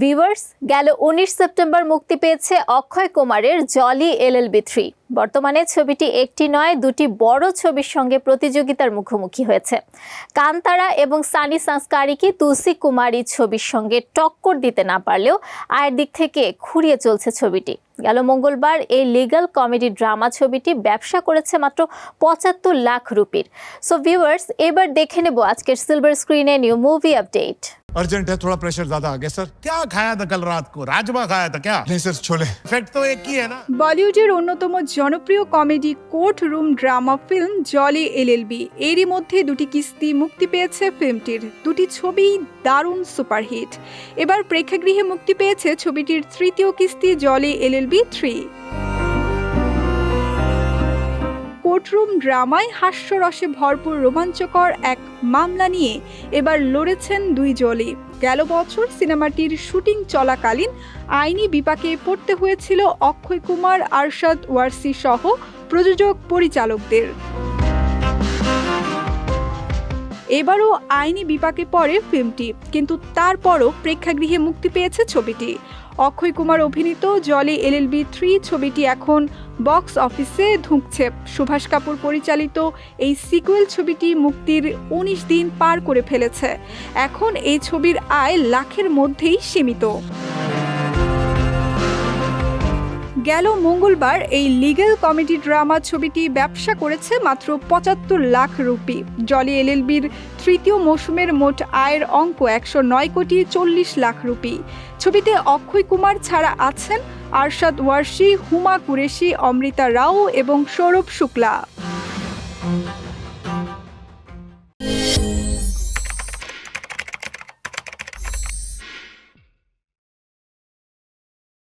Viewers গেল উনিশ September মুক্তি পেয়েছে অক্ষয় কুমারের জলি এলএলবি থ্রি। বর্তমানে ছবিটি একটি নয় দুটি বড় ছবির সঙ্গে প্রতিযোগিতার মুখোমুখি হয়েছে কান্তারা এবং সানি সংস্কারিকি তুলসী কুমারী ছবির সঙ্গে টক্কর দিতে না পারলেও আয়ের দিক থেকে খুঁড়িয়ে চলছে ছবিটি গেল মঙ্গলবার এই লিগ্যাল কমেডি ড্রামা ছবিটি ব্যবসা করেছে মাত্র পঁচাত্তর লাখ রুপির সো ভিউয়ার্স এবার দেখে নেব আজকের সিলভার স্ক্রিনে নিউ মুভি আপডেট अर्जेंट है थोड़ा प्रेशर ज्यादा आ गया सर क्या खाया था कल रात को राजमा खाया था क्या नहीं सर छोले इफेक्ट तो एक ही है ना বলিউডের অন্যতম জনপ্রিয় comedy court room drama film Jolly LLB. এরই মধ্যে দুটি কিস্তি মুক্তি পেয়েছে ফিল্মটির। দুটি ছবি দারুণ সুপারহিট। এবার প্রেক্ষাগৃহে মুক্তি পেয়েছে ছবিটির তৃতীয় কিস্তি জলি এলএলবি থ্রি। কোর্টরুম ড্রামায় হাস্যরসে ভরপুর রোমাঞ্চকর এক মামলা নিয়ে এবার লড়েছেন দুই জলি গেল বছর সিনেমাটির শুটিং চলাকালীন আইনি বিপাকে পড়তে হয়েছিল অক্ষয় কুমার, আরশাদ ওয়ারসি সহ প্রযোজক পরিচালকদের এবারও আইনি বিপাকে পড়ে ফিল্মটি, কিন্তু তারপরও প্রেক্ষাগৃহে মুক্তি পেয়েছে ছবিটি। অক্ষয় কুমার অভিনীত জলে এলএলবি থ্রি ছবিটি এখন বক্স অফিসে ধুঁকছে। সুভাষ কাপুর পরিচালিত এই সিকুয়েল ছবিটি মুক্তির উনিশ দিন পার করে ফেলেছে। এখন এই ছবির আয় লাখের মধ্যেই সীমিত। গেল মঙ্গলবার এই লিগ্যাল কমেডি ড্রামা ছবিটি ব্যবসা করেছে মাত্র পঁচাত্তর লাখ রুপি। জলি এলএলবির তৃতীয় মৌসুমের মোট আয়ের অঙ্ক একশো নয় কোটি চল্লিশ লাখ রুপি। ছবিতে অক্ষয় কুমার ছাড়া আছেন আরশাদ ওয়ার্সি হুমা কুরেশি, অমৃতা রাও এবং সৌরভ শুক্লা।